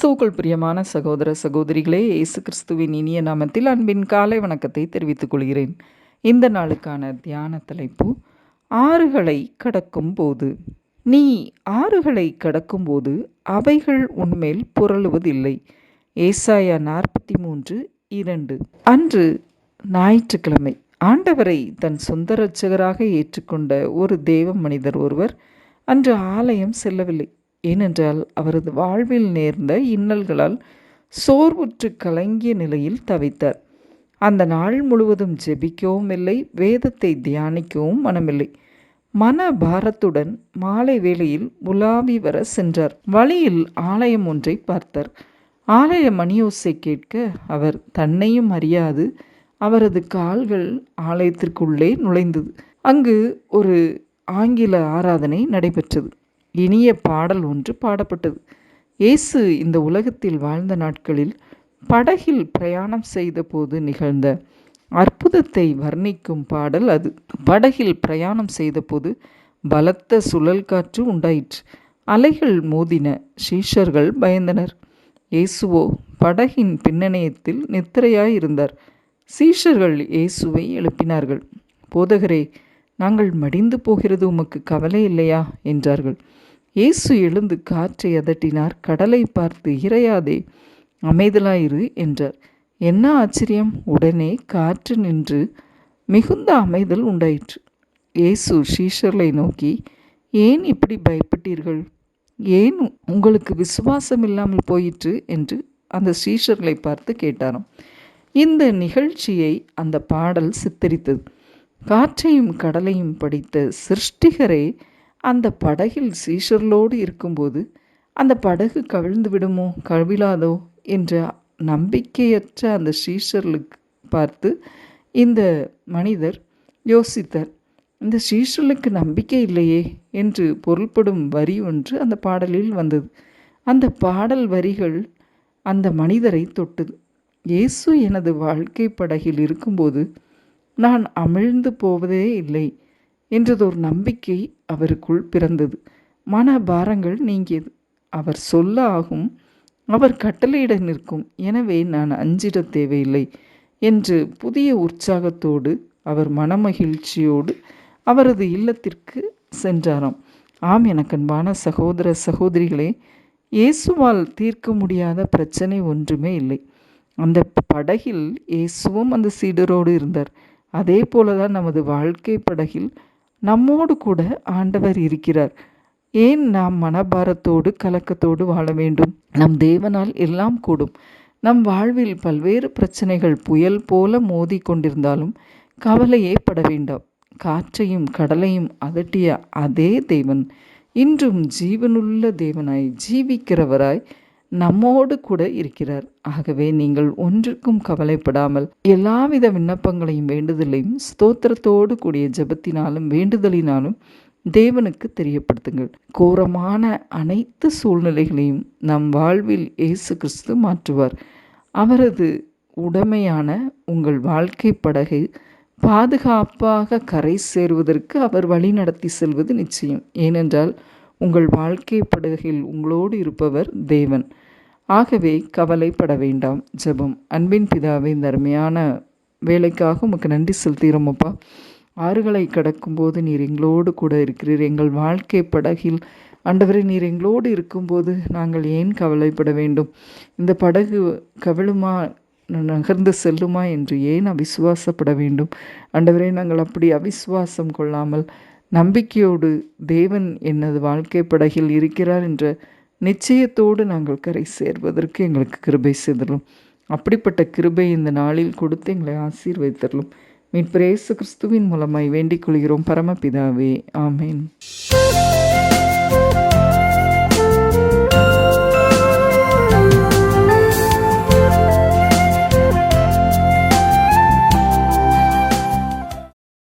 கிறிஸ்துவுக்குள் பிரியமான சகோதர சகோதரிகளே இயேசு கிறிஸ்துவின் இனிய நாமத்தில் அன்பின் காலை வணக்கத்தை தெரிவித்துக் கொள்கிறேன். இந்த நாளுக்கான தியான தலைப்பு ஆறுகளை கடக்கும் போது. நீ ஆறுகளை கடக்கும்போது அவைகள் உன்மேல் புரளுவதில்லை. ஏசாயா நாற்பத்தி மூன்று இரண்டு. அன்று ஞாயிற்றுக்கிழமை ஆண்டவரை தன் சொந்த ரட்சகராக ஏற்றுக்கொண்ட ஒரு தேவ மனிதர் ஒருவர் அன்று ஆலயம் செல்லவில்லை. ஏனென்றால் அவரது வாழ்வில் நேர்ந்த இன்னல்களால் சோர்வுற்று கலங்கிய நிலையில் தவித்தார். அந்த நாள் முழுவதும் ஜெபிக்கவும் இல்லை வேதத்தை தியானிக்கவும் மனமில்லை. மன பாரத்துடன் மாலை வேளையில் உலாவி வர சென்றார். வழியில் ஆலயம் ஒன்றை பார்த்தார். ஆலய மணியோசை கேட்க அவர் தன்னையும் அறியாது. அவரது கால்கள் ஆலயத்திற்குள்ளே நுழைந்தது. அங்கு ஒரு ஆங்கில ஆராதனை நடைபெற்றது. இனிய பாடல் ஒன்று பாடப்பட்டது. இயேசு இந்த உலகத்தில் வாழ்ந்த நாட்களில் படகில் பிரயாணம் செய்தபோது நிகழ்ந்த அற்புதத்தை வர்ணிக்கும் பாடல் அது. படகில் பிரயாணம் செய்தபோது பலத்த சுழல் காற்று உண்டாயிற்று. அலைகள் மோதின சீஷர்கள் பயந்தனர். இயேசுவோ படகின் பின்னணியத்தில் நித்திரையாயிருந்தார். சீஷர்கள் இயேசுவை எழுப்பினார்கள். போதகரே நாங்கள் மடிந்து போகிறது உமக்கு கவலை இல்லையா? என்றார்கள். இயேசு எழுந்து காற்றை அதட்டினார். கடலை பார்த்து இறையாதே அமைதலாயிரு என்றார். என்ன ஆச்சரியம்? உடனே காற்று நின்று மிகுந்த அமைதல் உண்டாயிற்று. இயேசு ஷீஷர்களை நோக்கி ஏன் இப்படி பயப்பட்டீர்கள்? ஏன் உங்களுக்கு விசுவாசம் இல்லாமல் போயிற்று? என்று அந்த ஸ்ரீஷர்களை பார்த்து கேட்டாராம். இந்த நிகழ்ச்சியை அந்த பாடல் சித்தரித்தது. காற்றையும் கடலையும் படித்த சிருஷ்டிகரே அந்த படகில் சீஷர்களோடு இருக்கும்போது அந்த படகு கவிழ்ந்து விடுமோ கவிழாதோ என்ற நம்பிக்கையற்ற அந்த சீஷர்களுக்கு பார்த்து இந்த மனிதர் யோசித்தார் இந்த சீஷர்களுக்கு நம்பிக்கை இல்லையே என்று பொருள்படும் வரி ஒன்று அந்த பாடலில் வந்தது. அந்த பாடல் வரிகள் அந்த மனிதரை தொட்டது. இயேசு எனது வாழ்க்கை படகில் இருக்கும்போது நான் அமிழ்ந்து போவதே இல்லை என்றதொரு நம்பிக்கை அவருக்குள் பிறந்தது. மன பாரங்கள் நீங்கியது. அவர் சொல்ல ஆகும் அவர் கட்டளையிட நிற்கும். எனவே நான் அஞ்சிட தேவையில்லை என்று புதிய உற்சாகத்தோடு அவர் மனமகிழ்ச்சியோடு அவரது இல்லத்திற்கு சென்றாராம். ஆம் எனக்கன்பான சகோதர சகோதரிகளே இயேசுவால் தீர்க்க முடியாத பிரச்சனை ஒன்றுமே இல்லை. அந்த படகில் இயேசுவும் அந்த சீடரோடு இருந்தார். அதே போலதான் நமது வாழ்க்கை படகில் நம்மோடு கூட ஆண்டவர் இருக்கிறார். ஏன் நாம் மனபாரத்தோடு கலக்கத்தோடு வாழ வேண்டும்? நம் தேவனால் எல்லாம் கூடும். நம் வாழ்வில் பல்வேறு பிரச்சனைகள் புயல் போல மோதி கொண்டிருந்தாலும் கவலையே பட வேண்டாம். காற்றையும் கடலையும் அதட்டிய அதே தேவன். இன்றும் ஜீவனுள்ள தேவனாய் ஜீவிக்கிறவராய் நம்மோடு கூட இருக்கிறார். ஆகவே நீங்கள் ஒன்றுக்கும் கவலைப்படாமல் எல்லாவித விண்ணப்பங்களையும் வேண்டுதலையும் ஸ்தோத்திரத்தோடு கூடிய ஜபத்தினாலும் வேண்டுதலினாலும் தேவனுக்கு தெரியப்படுத்துங்கள். கோரமான அனைத்து சூழ்நிலைகளையும் நம் வாழ்வில் இயேசு கிறிஸ்து மாற்றுவார். அவரது உடமையான உங்கள் வாழ்க்கை படகு பாதுகாப்பாக கரை சேருவதற்கு அவர் வழி நடத்தி செல்வது நிச்சயம். ஏனென்றால் உங்கள் வாழ்க்கை படகில் உங்களோடு இருப்பவர் தேவன். ஆகவே கவலைப்பட வேண்டாம். ஜெபம். அன்பின் பிதாவே இந்த அருமையான வேலைக்காக உமக்கு நன்றி செலுத்துகிறோமப்பா ஆறுகளை கடக்கும்போது நீர் எங்களோடு கூட இருக்கிறீர். எங்கள் வாழ்க்கை படகில் அண்டவரை நீர் எங்களோடு இருக்கும்போது நாங்கள் ஏன் கவலைப்பட வேண்டும்? இந்த படகு கவிழுமா நகர்ந்து செல்லுமா என்று ஏன் அவிசுவாசப்பட வேண்டும்? ஆண்டவரே நாங்கள் அப்படி அவிசுவாசம் கொள்ளாமல் நம்பிக்கையோடு தேவன் எனது வாழ்க்கை படகில் இருக்கிறார் என்ற நிச்சயத்தோடு நாங்கள் கரை சேர்வதற்கு எங்களுக்கு கிருபை செய்தலும் அப்படிப்பட்ட கிருபை இந்த நாளில் கொடுத்து எங்களை ஆசீர்வதித்தரலும் மீட்பிரேசு கிறிஸ்துவின் மூலமாய் வேண்டிக் கொள்கிறோம். பரமபிதாவே ஆமேன்.